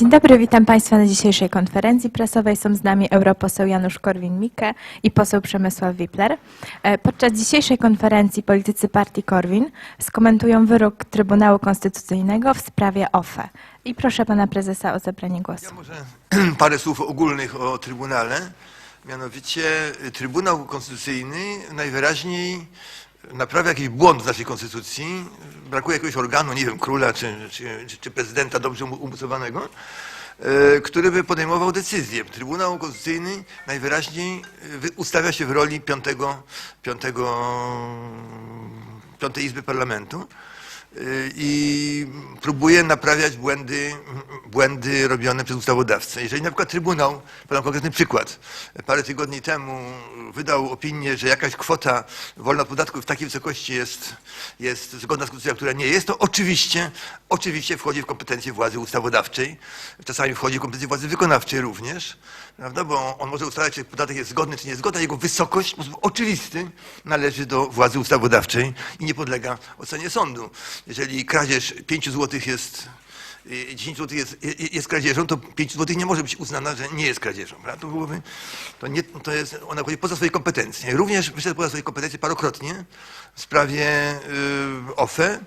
Dzień dobry, witam Państwa na dzisiejszej konferencji prasowej. Są z nami europoseł Janusz Korwin-Mikke i poseł Przemysław Wipler. E, Podczas dzisiejszej konferencji politycy partii Korwin skomentują wyrok Trybunału Konstytucyjnego w sprawie OFE. I proszę pana prezesa o zabranie głosu. Ja może parę słów ogólnych o Trybunale. Mianowicie Trybunał Konstytucyjny najwyraźniej naprawia jakiś błąd w naszej konstytucji. Brakuje jakiegoś organu, nie wiem, króla czy, czy, czy, prezydenta dobrze umu- umocowanego, y, który by podejmował decyzję. Trybunał Konstytucyjny najwyraźniej wy- ustawia się w roli piątego, piątego, piątej Izby Parlamentu i próbuje naprawiać błędy, błędy robione przez ustawodawcę. Jeżeli na przykład Trybunał, podam konkretny przykład, parę tygodni temu wydał opinię, że jakaś kwota wolna od podatku w takiej wysokości jest, jest zgodna z konstytucją, która nie jest, to oczywiście, oczywiście wchodzi w kompetencje władzy ustawodawczej, czasami wchodzi w kompetencje władzy wykonawczej również, prawda? bo on może ustalać, czy podatek jest zgodny, czy nie jest zgodny, a jego wysokość w sposób oczywisty należy do władzy ustawodawczej i nie podlega ocenie sądu. Jeżeli kradzież 5 zł jest y, 10 zł jest, y, jest kradzieżą, to 5 zł nie może być uznana, że nie jest kradzieżą. Prawda? To, byłoby, to, nie, to jest, ona wchodzi poza swoje kompetencje. Również wyszedł poza swoje kompetencje parokrotnie w sprawie y, OFE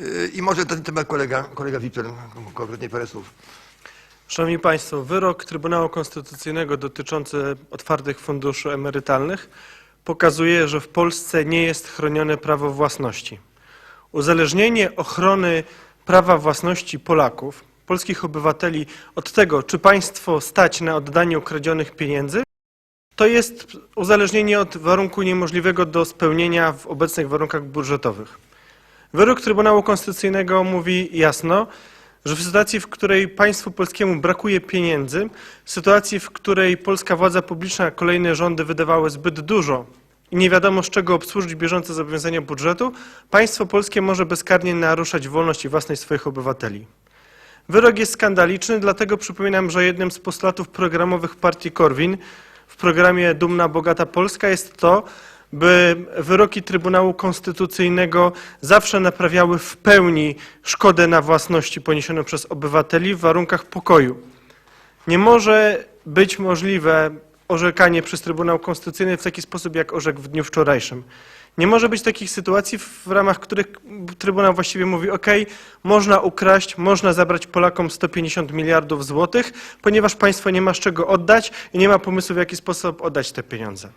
y, i może ten temat kolega, kolega Wipler konkretnie parę słów. Szanowni Państwo, wyrok Trybunału Konstytucyjnego dotyczący otwartych funduszy emerytalnych pokazuje, że w Polsce nie jest chronione prawo własności. Uzależnienie ochrony prawa własności Polaków, polskich obywateli od tego, czy państwo stać na oddanie ukradzionych pieniędzy, to jest uzależnienie od warunku niemożliwego do spełnienia w obecnych warunkach budżetowych. Wyrok Trybunału Konstytucyjnego mówi jasno, że w sytuacji, w której państwu polskiemu brakuje pieniędzy, w sytuacji, w której polska władza publiczna, kolejne rządy wydawały zbyt dużo i nie wiadomo z czego obsłużyć bieżące zobowiązania budżetu, państwo polskie może bezkarnie naruszać wolność i własność swoich obywateli. Wyrok jest skandaliczny, dlatego przypominam, że jednym z postulatów programowych partii Korwin w programie Dumna Bogata Polska jest to, by wyroki Trybunału Konstytucyjnego zawsze naprawiały w pełni szkodę na własności poniesioną przez obywateli w warunkach pokoju. Nie może być możliwe orzekanie przez Trybunał Konstytucyjny w taki sposób, jak orzekł w dniu wczorajszym. Nie może być takich sytuacji, w ramach których Trybunał właściwie mówi: OK, można ukraść, można zabrać Polakom 150 miliardów złotych, ponieważ państwo nie ma z czego oddać i nie ma pomysłu, w jaki sposób oddać te pieniądze.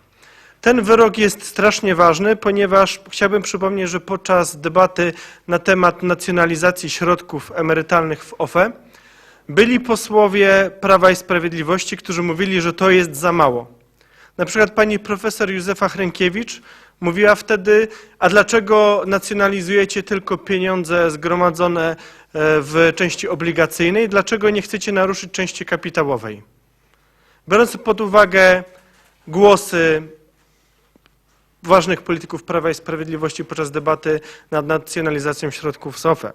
Ten wyrok jest strasznie ważny, ponieważ chciałbym przypomnieć, że podczas debaty na temat nacjonalizacji środków emerytalnych w OFE byli posłowie Prawa i Sprawiedliwości, którzy mówili, że to jest za mało. Na przykład pani profesor Józefa Hrękiewicz mówiła wtedy, a dlaczego nacjonalizujecie tylko pieniądze zgromadzone e, w części obligacyjnej, dlaczego nie chcecie naruszyć części kapitałowej? Biorąc pod uwagę głosy ważnych polityków Prawa i Sprawiedliwości podczas debaty nad nacjonalizacją środków z OFE.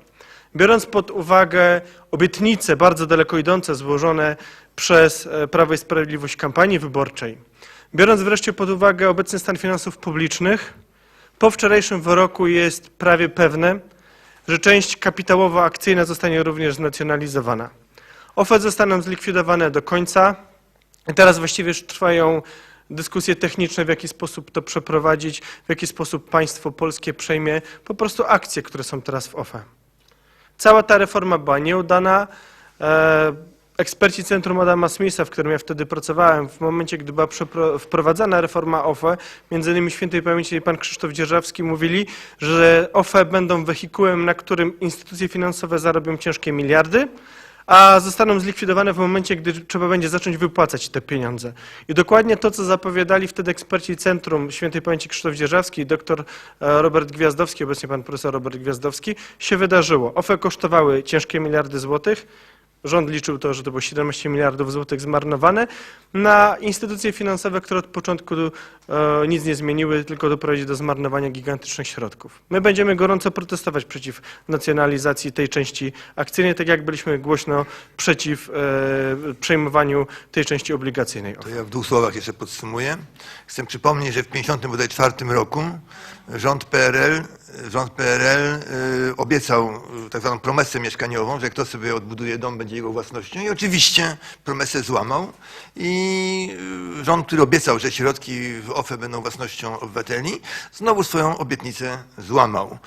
Biorąc pod uwagę obietnice bardzo daleko idące złożone przez e, Prawo i Sprawiedliwość kampanii wyborczej, biorąc wreszcie pod uwagę obecny stan finansów publicznych, po wczorajszym wyroku jest prawie pewne, że część kapitałowo-akcyjna zostanie również znacjonalizowana. OFE zostaną zlikwidowane do końca. Teraz właściwie już trwają dyskusje techniczne, w jaki sposób to przeprowadzić, w jaki sposób państwo polskie przejmie po prostu akcje, które są teraz w OFE. Cała ta reforma była nieudana. E, Eksperci Centrum Adama Smitha, w którym ja wtedy pracowałem, w momencie, gdy była wprowadzana reforma OFE, między innymi świętej pamięci pan Krzysztof Dzierżawski mówili, że OFE będą wehikułem, na którym instytucje finansowe zarobią ciężkie miliardy, a zostaną zlikwidowane w momencie, gdy trzeba będzie zacząć wypłacać te pieniądze. I dokładnie to, co zapowiadali wtedy eksperci Centrum Świętej Pamięci Krzysztof Dzierżawski i doktor e, Robert Gwiazdowski, obecnie pan profesor Robert Gwiazdowski, się wydarzyło. OFE kosztowały ciężkie miliardy złotych, Rząd liczył to, że to było 17 miliardów złotych zmarnowane na instytucje finansowe, które od początku e, nic nie zmieniły, tylko doprowadziły do zmarnowania gigantycznych środków. My będziemy gorąco protestować przeciw nacjonalizacji tej części akcyjnej, tak jak byliśmy głośno przeciw e, przejmowaniu tej części obligacyjnej. To ja w dwóch słowach jeszcze podsumuję. Chcę przypomnieć, że w 1954 roku rząd PRL rząd PRL y, obiecał y, tak zwaną promesę mieszkaniową, że kto sobie odbuduje dom, będzie jego własnością i oczywiście promesę złamał i y, rząd, który obiecał, że środki w OFE będą własnością obywateli, znowu swoją obietnicę złamał.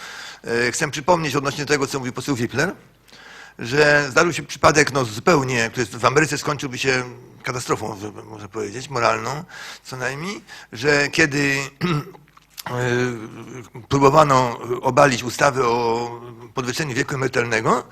Chcę przypomnieć odnośnie tego, co mówił poseł Wipler, że zdarzył się przypadek no, zupełnie, który w Ameryce skończyłby się katastrofą, można powiedzieć, moralną co najmniej, że kiedy próbowano obalić ustawę o podwyższeniu wieku emerytalnego,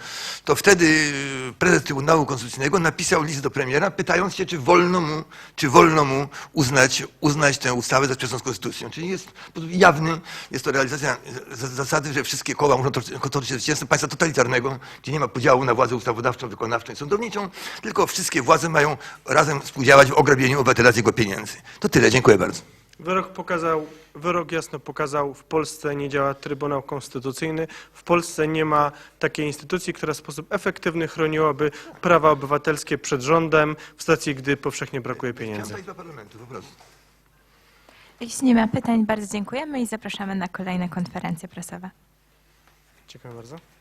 to wtedy prezes Trybunału Konstytucyjnego napisał list do premiera, pytając się, czy wolno mu, czy wolno mu uznać, uznać tę ustawę za sprzeczną z konstytucją. Czyli jest jawny, jest to realizacja zasady, że wszystkie koła muszą toczyć zwycięstwem państwa totalitarnego, gdzie nie ma podziału na władzę ustawodawczą, wykonawczą i sądowniczą, tylko wszystkie władze mają razem współdziałać w ograbieniu obywatela z jego pieniędzy. To tyle, dziękuję bardzo. Wyrok, pokazał, wyrok jasno pokazał, w Polsce nie działa Trybunał Konstytucyjny, w Polsce nie ma takiej instytucji, która w sposób efektywny chroniłaby prawa obywatelskie przed rządem w sytuacji, gdy powszechnie brakuje pieniędzy. Chciałem do parlamentu, po prostu. Jeśli nie ma pytań, bardzo dziękujemy i zapraszamy na kolejne konferencje prasowe. Dziękuję bardzo.